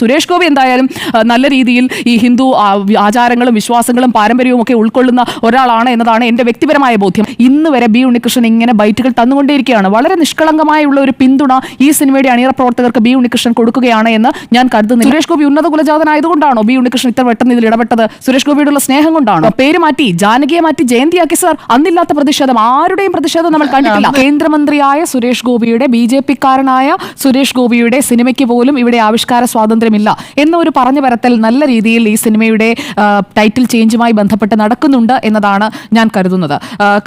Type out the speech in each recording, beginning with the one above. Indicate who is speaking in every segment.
Speaker 1: സുരേഷ് ഗോപി എന്തായാലും നല്ല രീതിയിൽ ഈ ഹിന്ദു ആചാരങ്ങളും വിശ്വാസങ്ങളും പാരമ്പര്യവും ഒക്കെ ഉൾക്കൊള്ളുന്ന ഒരാളാണ് എന്നതാണ് എന്റെ വ്യക്തിപരമായ ബോധ്യം. ഇന്ന് വരെ ബി ഉണ്ണികൃഷ്ണൻ ഇങ്ങനെ ബൈറ്റുകൾ തന്നുകൊണ്ടേയിരിക്കുകയാണ്. വളരെ നിഷ്കളങ്കമായുള്ള ഒരു പിന്തുണ ഈ സിനിമയുടെ അണിയറ പ്രവർത്തകർക്ക് ബി ഉണ്ണികൃഷ്ണൻ കൊടുക്കുകയാണ് എന്ന് ഞാൻ കരുതുന്നു സുരേഷ് ഗോപി ഉന്നത കുലജാതനായതുകൊണ്ടാണോ ബി ഉണ്ണികൃഷ്ണൻ ഇത്ര പെട്ടെന്ന് ഇതിൽ ഇടപെട്ടത്? സുരേഷ് ഗോപിയോടുള്ള സ്നേഹം കൊണ്ടാണോ? പേര് മാറ്റി ജാനകിയെ മാറ്റി ജയന്തിയാക്കി സാർ. അന്നില്ലാത്ത പ്രതിഷേധം ആരുടെയും പ്രതിഷേധം നമ്മൾ കണ്ടിട്ടില്ല. കേന്ദ്രമന്ത്രിയായ സുരേഷ് ഗോപിയുടെ ബി ജെ പിക്കാരനായ സുരേഷ് ഗോപിയുടെ സിനിമയ്ക്ക് പോലും ഇവിടെ ആവിഷ്കാര സ്വാതന്ത്ര്യമില്ല എന്നൊരു പറഞ്ഞു വരത്തൽ നല്ല രീതിയിൽ ഈ സിനിമയുടെ ടൈറ്റിൽ ചേഞ്ചുമായി ബന്ധപ്പെട്ട് നടക്കുന്നുണ്ട് എന്നതാണ് ഞാൻ കരുതുന്നത്.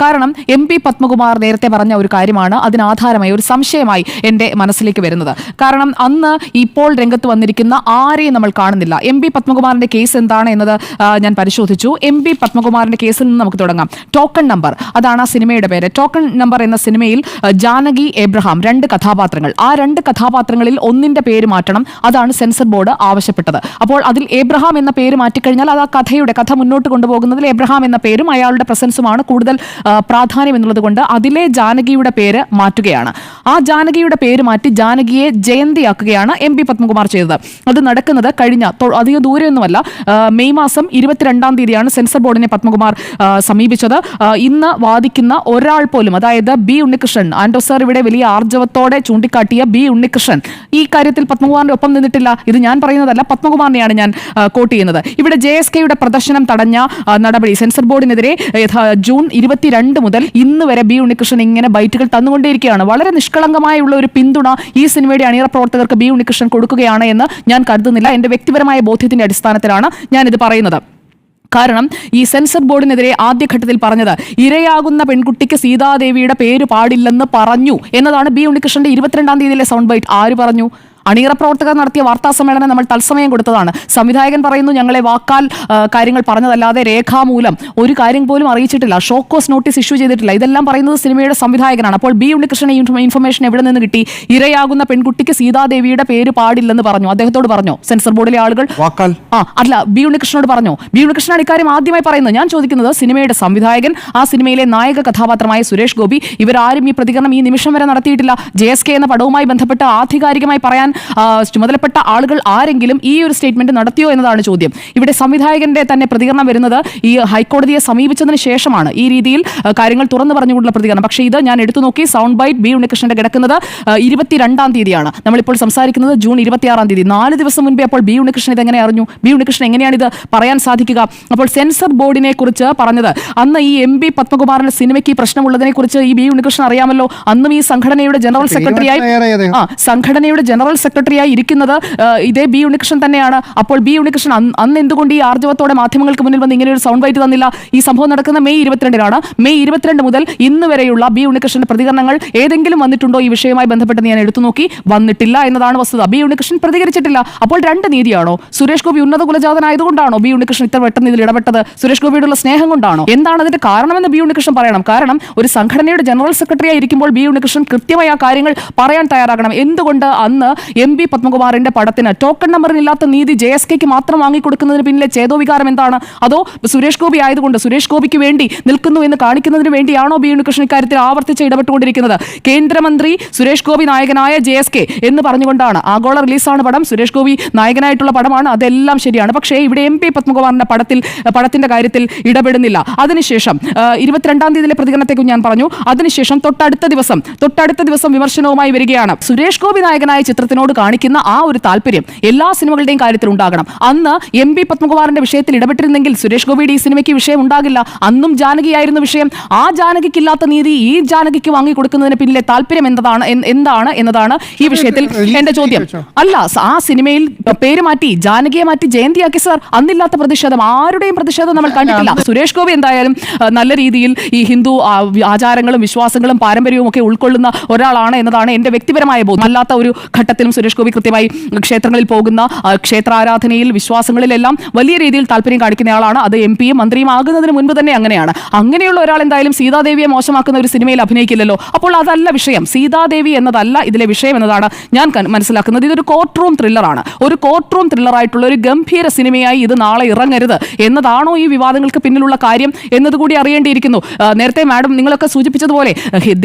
Speaker 1: കാരണം എം പി പത്മകുമാർ നേരത്തെ പറഞ്ഞ ഒരു കാര്യമാണ് അതിനാധാരമായി ഒരു സംശയമായി എന്റെ മനസ്സിലേക്ക് വരുന്നത്. കാരണം അന്ന് ഇപ്പോൾ രംഗത്ത് വന്നിരിക്കുന്ന ആരെയും നമ്മൾ കാണുന്നില്ല. എം പി പത്മകുമാറിന്റെ കേസ് എന്താണ് എന്നത് ഞാൻ പരിശോധിച്ചു. എം പി പത്മകുമാറിന്റെ കേസിൽ നിന്ന് നമുക്ക് തുടങ്ങാം. ടോക്കൺ നമ്പർ അതാണ് ആ സിനിമയുടെ പേര്. ടോക്കൺ നമ്പർ എന്ന സിനിമയിൽ ജാനകി എബ്രഹാം രണ്ട് കഥാപാത്രങ്ങൾ. ആ രണ്ട് കഥാപാത്രങ്ങളിൽ ഒന്നിന്റെ പേര് മാറ്റണം. അതാണ് സെൻസർ ബോർഡ് ആവശ്യപ്പെട്ടത്. അപ്പോൾ അതിൽ എബ്രഹാം എന്ന പേര് മാറ്റിക്കഴിഞ്ഞാൽ അത് ആ കഥയുടെ കഥ മുന്നോട്ട് കൊണ്ടുപോകുന്നതിൽ എബ്രഹാം എന്ന പേരും അയാളുടെ പ്രസൻസുമാണ് കൂടുതൽ പ്രാധാന്യം എന്നുള്ളത് കൊണ്ട് അതിലെ ജാനകിയുടെ പേര് മാറ്റുകയാണ്. ആ ജാനകിയുടെ പേര് മാറ്റി ജാനകിയെ ജയന്തിയാക്കുകയാണ് എം പി പത്മകുമാർ ചെയ്തത്. അത് നടക്കുന്നത് കഴിഞ്ഞ അധികം ദൂരെയൊന്നുമല്ല മെയ് മാസം ഇരുപത്തിരണ്ടാം തീയതിയാണ് സെൻസർ ബോർഡിനെ പത്മകുമാർ സമീപിച്ചത്. ഇന്ന് വാദിക്കുന്ന ഒരാൾ പോലും അതായത് ബി ഉണ്ണികൃഷ്ണൻ ആൻഡോ സർ ഇവിടെ വലിയ ആർജവത്തോടെ ചൂണ്ടിക്കാട്ടിയ ബി ഉണ്ണികൃഷ്ണൻ ഈ കാര്യത്തിൽ പത്മകുമാറിന്റെ ഒപ്പം നിന്നിട്ടില്ല. ഇത് ഞാൻ പറയുന്നതല്ല പത്മകുമാറിനെയാണ് ഞാൻ കോട്ട് ചെയ്യുന്നത്. ഇവിടെ ജെ എസ് കെയുടെ പ്രദർശനം തടഞ്ഞ നടപടി സെൻസർ ബോർഡിനെതിരെ ജൂൺ ഇരുപത്തിരണ്ട് മുതൽ ഇന്ന് വരെ ബി ഉണ്ണികൃഷ്ണൻ ഇങ്ങനെ ബൈറ്റുകൾ തന്നുകൊണ്ടേയിരിക്കുകയാണ്. വളരെ നിഷ്കളങ്കമായുള്ള ഒരു പിന്തുണ ഈ സിനിമയുടെ അണിയറ പ്രവർത്തകർക്ക് ബി ഉണ്ണികൃഷ്ണൻ കൊടുക്കുകയാണ് എന്ന് ഞാൻ കരുതുന്നില്ല. എന്റെ വ്യക്തിപരമായ ബോധ്യത്തിന്റെ അടിസ്ഥാനത്തിലാണ് ഞാനിത് പറയുന്നത്. കാരണം ഈ സെൻസർ ബോർഡിനെതിരെ ആദ്യഘട്ടത്തിൽ പറഞ്ഞത് ഇരയാകുന്ന പെൺകുട്ടിക്ക് സീതാദേവിയുടെ പേര് പാടില്ലെന്ന് പറഞ്ഞു എന്നതാണ് ബി ഉണ്ണികൃഷ്ണന്റെ ഇരുപത്തിരണ്ടാം തീയതിയിലെ സൗണ്ട് ബൈറ്റ്. ആര് പറഞ്ഞു? അണിയറ പ്രവർത്തകർ നടത്തിയ വാർത്താ സമ്മേളനം നമ്മൾ തത്സമയം കൊടുത്തതാണ്. സംവിധായകൻ പറയുന്നു ഞങ്ങളെ വാക്കാൽ കാര്യങ്ങൾ പറഞ്ഞതല്ലാതെ രേഖാമൂലം ഒരു കാര്യം പോലും അറിയിച്ചിട്ടില്ല. ഷോക്കോസ് നോട്ടീസ് ഇഷ്യൂ ചെയ്തിട്ടില്ല. ഇതെല്ലാം പറയുന്നത് സിനിമയുടെ സംവിധായകനാണ്. അപ്പോൾ ബി ഉണ്ണികൃഷ്ണൻ ഇൻഫർമേഷൻ എവിടെ നിന്ന് കിട്ടി? ഇരയാകുന്ന പെൺകുട്ടിക്ക് സീതാദേവിയുടെ പേര് പാടില്ലെന്ന് പറഞ്ഞു. അദ്ദേഹത്തോട് പറഞ്ഞു? സെൻസർ ബോർഡിലെ ആളുകൾ ആ അല്ല ബി ഉണ്ണികൃഷ്ണനോട് പറഞ്ഞു? ബി ഉണ്ണികൃഷ്ണനാണ് ഇക്കാര്യം ആദ്യമായി പറയുന്നത്. ഞാൻ ചോദിക്കുന്നത് സിനിമയുടെ സംവിധായകൻ ആ സിനിമയിലെ നായക കഥാപാത്രമായ സുരേഷ് ഗോപി ഇവരാരും ഈ പ്രതികരണം ഈ നിമിഷം വരെ നടത്തിയിട്ടില്ല. ജെ എസ് കെ എന്ന പടവുമായി ബന്ധപ്പെട്ട് ആധികാരികമായി പറയാൻ ചുമതലപ്പെട്ട ആളുകൾ ആരെങ്കിലും ഈ ഒരു സ്റ്റേറ്റ്മെന്റ് നടത്തിയോ എന്നതാണ് ചോദ്യം. ഇവിടെ സംവിധായകന്റെ തന്നെ പ്രതികരണം വരുന്നത് ഈ ഹൈക്കോടതിയെ സമീപിച്ചതിന് ശേഷമാണ്. ഈ രീതിയിൽ കാര്യങ്ങൾ തുറന്നു പറഞ്ഞുകൊണ്ടുള്ള പ്രതികരണം. പക്ഷേ ഇത് ഞാൻ എടുത്തു നോക്കി സൗണ്ട് ബൈറ്റ് ബി ഉണ്ണികൃഷ്ണന്റെ കിടക്കുന്നത് ഇരുപത്തിരണ്ടാം തീയതിയാണ്. നമ്മളിപ്പോൾ സംസാരിക്കുന്നത് ജൂൺ ഇരുപത്തിയാറാം തീയതി. നാല് ദിവസം മുൻപേ അപ്പോൾ ബി ഉണ്ണികൃഷ്ണൻ ഇത് എങ്ങനെ അറിഞ്ഞു? ബി ഉണ്ണികൃഷ്ണൻ എങ്ങനെയാണ് ഇത് പറയാൻ സാധിക്കുക? അപ്പോൾ സെൻസർ ബോർഡിനെ കുറിച്ച് പറഞ്ഞത് അന്ന് ഈ എം ബി പത്മകുമാറിന്റെ സിനിമയ്ക്ക് ഈ പ്രശ്നമുള്ളതിനെ കുറിച്ച് ഈ ബി ഉണ്ണികൃഷ്ണൻ അറിയാമല്ലോ? അന്നും ഈ സംഘടനയുടെ ജനറൽ സെക്രട്ടറിയായി ആ സംഘടനയുടെ ജനറൽ സെക്രട്ടറിയായി ഇരിക്കുന്നത് ഇതേ ബി ഉണ്ണികൃഷ്ണൻ തന്നെയാണ്. അപ്പോൾ ബി ഉണ്ണികൃഷ്ണൻ അന്ന് എന്തുകൊണ്ട് ഈ ആർജവത്തോടെ മാധ്യമങ്ങൾക്ക് മുന്നിൽ വന്ന് ഇങ്ങനെ ഒരു സൗണ്ട് വൈറ്റ് തന്നില്ല? ഈ സംഭവം നടക്കുന്ന മെയ് ഇരുപത്തിരണ്ടിനാണ്. മെയ് ഇരുപത്തിരണ്ട് മുതൽ ഇന്ന് വരെയുള്ള ബി ഉണ്ണികൃഷ്ണന്റെ പ്രതികരണങ്ങൾ ഏതെങ്കിലും വന്നിട്ടുണ്ടോ? ഈ വിഷയവുമായി ബന്ധപ്പെട്ട് ഞാൻ എടുത്തു നോക്കി. വന്നിട്ടില്ല എന്നതാണ് വസ്തുത. ബി ഉണ്ണികൃഷ്ണൻ പ്രതികരിച്ചിട്ടില്ല. അപ്പോൾ രണ്ട് നീതിയാണോ? സുരേഷ് ഗോപി ഉന്നത കുലജാതനായതുകൊണ്ടാണോ ബി ഉണ്ണികൃഷ്ണൻ ഇത്ര പെട്ടെന്ന് ഇതിൽ ഇടപെട്ടത്? സുരേഷ് ഗോപിയോടുള്ള സ്നേഹം കൊണ്ടാണോ? എന്താണ് അതിന്റെ കാരണമെന്ന് ബി ഉണ്ണികൃഷ്ണൻ പറയണം. കാരണം ഒരു സംഘടനയുടെ ജനറൽ സെക്രട്ടറി ആയിരിക്കുമ്പോൾ ബി ഉണ്ണികൃഷ്ണൻ കൃത്യമായി ആ കാര്യങ്ങൾ പറയാൻ തയ്യാറാകണം. എന്തുകൊണ്ട് അന്ന് എം പി പത്മകുമാറിന്റെ പടത്തിന് ടോക്കൺ നമ്പറിനില്ലാത്ത നീതി ജെ എസ് കെക്ക് മാത്രം വാങ്ങിക്കൊടുക്കുന്നതിന് പിന്നിലെ ചേതോവികാരം എന്താണ്? അതോ സുരേഷ് ഗോപി ആയതുകൊണ്ട് സുരേഷ് ഗോപിക്ക് വേണ്ടി നിൽക്കുന്നു എന്ന് കാണിക്കുന്നതിന് വേണ്ടിയാണോ ബി ഉണ്ണികൃഷ്ണൻ ഇക്കാര്യത്തിൽ ആവർത്തിച്ച് ഇടപെട്ടുകൊണ്ടിരിക്കുന്നത്? കേന്ദ്രമന്ത്രി സുരേഷ് ഗോപി നായകനായ ജെ എസ് കെ എന്ന് പറഞ്ഞുകൊണ്ടാണ് ആഗോള റിലീസാണ് പടം. സുരേഷ് ഗോപി നായകനായിട്ടുള്ള പടമാണ്. അതെല്ലാം ശരിയാണ്. പക്ഷേ ഇവിടെ എം പി പത്മകുമാറിന്റെ പടത്തിൽ പടത്തിന്റെ കാര്യത്തിൽ ഇടപെടുന്നില്ല. അതിനുശേഷം ഇരുപത്തിരണ്ടാം തീയതിയിലെ പ്രതികരണത്തെക്കും ഞാൻ പറഞ്ഞു. അതിനുശേഷം തൊട്ടടുത്ത ദിവസം തൊട്ടടുത്ത ദിവസം വിമർശനവുമായി വരികയാണ്. സുരേഷ് ഗോപി നായകനായ ചിത്രത്തിനോട് കാണിക്കുന്ന ആ ഒരു താല്പര്യം എല്ലാ സിനിമകളുടെയും കാര്യത്തിൽ ഉണ്ടാകണം. അന്ന് എം പി പത്മകുമാറിന്റെ വിഷയത്തിൽ ഇടപെട്ടിരുന്നെങ്കിൽ സുരേഷ് ഗോപിയുടെ ഈ സിനിമയ്ക്ക് വിഷയം ഉണ്ടാകില്ല. അന്നും ജാനകിയായിരുന്നു വിഷയം. ആ ജാനകിക്കില്ലാത്ത നീതി ഈ ജാനകിക്ക് വാങ്ങി കൊടുക്കുന്നതിന് പിന്നിലെ താല്പര്യം എന്താണ് എന്താണ് എന്നതാണ് ഈ വിഷയത്തിൽ എന്റെ ചോദ്യം. അല്ല ആ സിനിമയിൽ പേര് മാറ്റി ജാനകിയെ മാറ്റി ജയന്തിയാക്കി സാർ. അന്നില്ലാത്ത പ്രതിഷേധം. ആരുടെയും പ്രതിഷേധം നമ്മൾ കണ്ടിട്ടില്ല. സുരേഷ് ഗോപി എന്തായാലും നല്ല രീതിയിൽ ഈ ഹിന്ദു ആചാരങ്ങളും വിശ്വാസങ്ങളും പാരമ്പര്യവും ഒക്കെ ഉൾക്കൊള്ളുന്ന ഒരാളാണ് എന്നതാണ് എന്റെ വ്യക്തിപരമായ ബോധം അല്ലാത്ത ഒരു ഘട്ടത്തിലും സുരേഷ് ഗോപി കൃത്യമായി ക്ഷേത്രങ്ങളിൽ പോകുന്ന ക്ഷേത്രാരാധനയിൽ വിശ്വാസങ്ങളിലെല്ലാം വലിയ രീതിയിൽ താല്പര്യം കാണിക്കുന്നയാളാണ്. അത് എം പിയും മന്ത്രിയും ആകുന്നതിന് മുൻപ് തന്നെ അങ്ങനെയാണ്. അങ്ങനെയുള്ള ഒരാൾ എന്തായാലും സീതാദേവിയെ മോശമാക്കുന്ന ഒരു സിനിമയിൽ അഭിനയിക്കില്ലല്ലോ. അപ്പോൾ അതല്ല വിഷയം. സീതാദേവി എന്നതല്ല ഇതിലെ വിഷയം എന്നതാണ് ഞാൻ മനസ്സിലാക്കുന്നത്. ഇതൊരു കോർട്ട് റൂം ത്രില്ലറാണ് ഒരു കോർട്ട് റൂം ത്രില്ലറായിട്ടുള്ള ഒരു ഗംഭീര സിനിമയായി ഇത് നാളെ ഇറങ്ങരുത് എന്നതാണോ ഈ വിവാദങ്ങൾക്ക് പിന്നിലുള്ള കാര്യം എന്നതുകൂടി അറിയേണ്ടിയിരിക്കുന്നു. നേരത്തെ മാഡം നിങ്ങളൊക്കെ സൂചിപ്പിച്ചതുപോലെ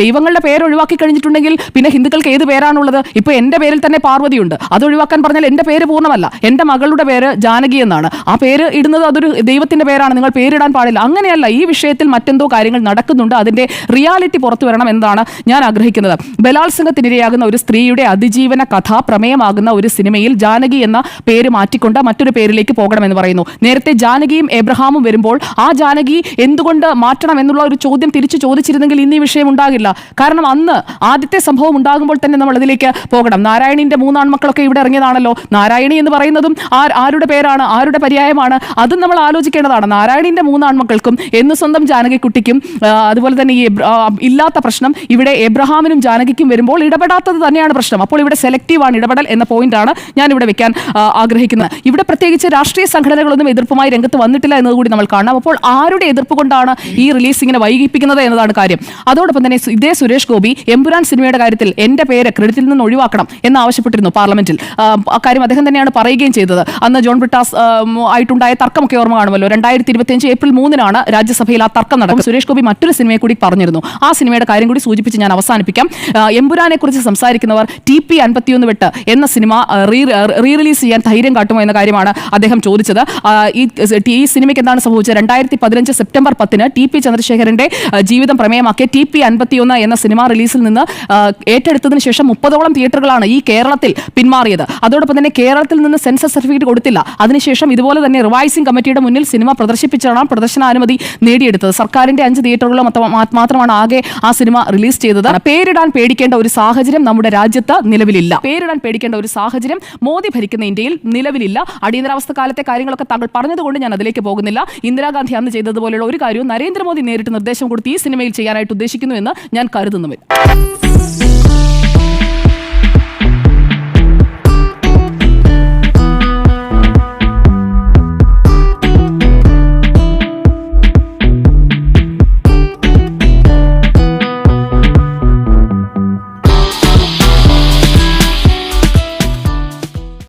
Speaker 1: ദൈവങ്ങളുടെ പേര് ഒഴിവാക്കി കഴിഞ്ഞിട്ടുണ്ടെങ്കിൽ പിന്നെ ഹിന്ദുക്കൾക്ക് ഏത് പേരാണുള്ളത്? ഇപ്പൊ എന്റെ പേരിൽ തന്നെ തന്നെ പാർവതിയുണ്ട്. അത് ഒഴിവാക്കാൻ പറഞ്ഞാൽ എന്റെ പേര് പൂർണമല്ല. എന്റെ മകളുടെ പേര് ജാനകി എന്നാണ്. ആ പേര് ഇടുന്നത് അതൊരു ദൈവത്തിന്റെ പേരാണ്. നിങ്ങൾ പേരിടാൻ പാടില്ല. അങ്ങനെയല്ല ഈ വിഷയത്തിൽ മറ്റെന്തോ കാര്യങ്ങൾ നടക്കുന്നുണ്ട്. അതിന്റെ റിയാലിറ്റി പുറത്തു വരണം എന്നാണ് ഞാൻ ആഗ്രഹിക്കുന്നത്. ബലാത്സംഗത്തിനിരയാകുന്ന ഒരു സ്ത്രീയുടെ അതിജീവന കഥ പ്രമേയമാകുന്ന ഒരു സിനിമയിൽ ജാനകി എന്ന പേര് മാറ്റിക്കൊണ്ട് മറ്റൊരു പേരിലേക്ക് പോകണമെന്ന് പറയുന്നു. നേരത്തെ ജാനകിയും എബ്രഹാമും വരുമ്പോൾ ആ ജാനകി എന്തുകൊണ്ട് മാറ്റണം എന്നുള്ള ഒരു ചോദ്യം തിരിച്ചു ചോദിച്ചിരുന്നെങ്കിൽ ഇന്ന് ഈ വിഷയം ഉണ്ടാകില്ല. കാരണം അന്ന് ആദ്യത്തെ സംഭവം ഉണ്ടാകുമ്പോൾ തന്നെ നമ്മൾ അതിലേക്ക് പോകണം. നാരായണീന്റെ മൂന്നാൺമക്കളൊക്കെ ഇവിടെ ഇറങ്ങിയതാണല്ലോ. നാരായണി എന്ന് പറയുന്നതും ആ- ആരുടെ പേരാണ്? ആരുടെ പര്യായമാണ്? അതും നമ്മൾ ആലോചിക്കേണ്ടതാണ്. നാരായണിന്റെ മൂന്നാൺമക്കൾക്കും എന്ന് സ്വന്തം ജാനകിക്കുട്ടിക്കും അതുപോലെ തന്നെ ഈ ഇല്ലാത്ത പ്രശ്നം ഇവിടെ എബ്രഹാമിനും ജാനകിക്കും വരുമ്പോൾ ഇടപെടാത്തത് തന്നെയാണ് പ്രശ്നം. അപ്പോൾ ഇവിടെ സെലക്റ്റീവ് ആണ് ഇടപെടൽ എന്ന പോയിന്റാണ് ഞാൻ ഇവിടെ വെക്കാൻ ആഗ്രഹിക്കുന്നത്. ഇവിടെ പ്രത്യേകിച്ച് രാഷ്ട്രീയ സംഘടനകളൊന്നും എതിർപ്പുമായി രംഗത്ത് വന്നിട്ടില്ല എന്നതുകൂടി നമ്മൾ കാണാം. അപ്പോൾ ആരുടെ എതിർപ്പ് കൊണ്ടാണ് ഈ റിലീസ് ഇങ്ങനെ വൈകിപ്പിക്കുന്നത് എന്നതാണ് കാര്യം. അതോടൊപ്പം തന്നെ ഇതേ സുരേഷ് ഗോപി എമ്പുരാൻ സിനിമയുടെ കാര്യത്തിൽ എന്റെ പേര് ക്രെഡിറ്റിൽ നിന്ന് ഒഴിവാക്കണം എന്ന് ആവശ്യപ്പെട്ടിരുന്നു പാർലമെന്റിൽ. അക്കാര്യം അദ്ദേഹം തന്നെയാണ് പറയുകയും ചെയ്തത്. അന്ന് ജോൺ ബ്രിട്ടാസ് ആയിട്ടുണ്ടായ തർക്കമൊക്കെ ഓർമ്മ കാണുമല്ലോ. രണ്ടായിരത്തി ഇരുപത്തിയഞ്ച് ഏപ്രിൽ മൂന്നിനാണ് രാജ്യസഭയിൽ ആ തർക്കം നടക്കുന്നത്. സുരേഷ് ഗോപി മറ്റൊരു സിനിമയെ കൂടി പറഞ്ഞിരുന്നു. ആ സിനിമയുടെ കാര്യം കൂടി സൂചിപ്പിച്ച് ഞാൻ അവസാനിപ്പിക്കാം. എമ്പുരാനെ കുറിച്ച് സംസാരിക്കുന്നവർ ടി പി അൻപത്തിയൊന്ന് വെട്ട് എന്ന സിനിമ റീ റിലീസ് ചെയ്യാൻ ധൈര്യം കാട്ടുമോ എന്ന കാര്യമാണ് അദ്ദേഹം ചോദിച്ചത്. ഈ സിനിമയ്ക്ക് എന്താണ് സംഭവിച്ചത്? രണ്ടായിരത്തി പതിനഞ്ച് സെപ്റ്റംബർ പത്തിന് ടി പി ചന്ദ്രശേഖരന്റെ ജീവിതം പ്രമേയമാക്കിയ ടി പി അൻപത്തിയൊന്ന് എന്ന സിനിമ റിലീസിൽ നിന്ന് ഏറ്റെടുത്തതിന് ശേഷം മുപ്പതോളം തിയേറ്ററുകളാണ് ഈ കേരളത്തിൽ പിന്മാറിയത്. അതോടൊപ്പം തന്നെ കേരളത്തിൽ നിന്ന് സെൻസസ് സർട്ടിഫിക്കറ്റ് കൊടുത്തില്ല. അതിനുശേഷം ഇതുപോലെ തന്നെ റിവൈസിംഗ് കമ്മിറ്റിയുടെ മുന്നിൽ സിനിമ പ്രദർശിപ്പിച്ചാണ് പ്രദർശനാനുമതി നേടിയെടുത്തത്. സർക്കാരിന്റെ അഞ്ച് തിയേറ്ററുകൾ മാത്രമാണ് ആകെ ആ സിനിമ റിലീസ് ചെയ്തത്. പേരിടാൻ പേടിക്കേണ്ട ഒരു സാഹചര്യം നമ്മുടെ രാജ്യത്ത് നിലവിലില്ല. പേരിടാൻ പേടിക്കേണ്ട ഒരു സാഹചര്യം മോദി ഭരിക്കുന്ന ഇന്ത്യയിൽ നിലവിലില്ല. അടിയന്തരാവസ്ഥ കാലത്തെ കാര്യങ്ങളൊക്കെ താങ്കൾ പറഞ്ഞതുകൊണ്ട് ഞാൻ അതിലേക്ക് പോകുന്നില്ല. ഇന്ദിരാഗാന്ധി അന്ന് ചെയ്തതുപോലെയുള്ള ഒരു കാര്യവും നരേന്ദ്രമോദി നേരിട്ട് നിർദ്ദേശം കൊടുത്ത് ഈ സിനിമയിൽ ചെയ്യാനായിട്ട് ഉദ്ദേശിക്കുന്നു എന്ന് ഞാൻ കരുതുന്നുമില്ല.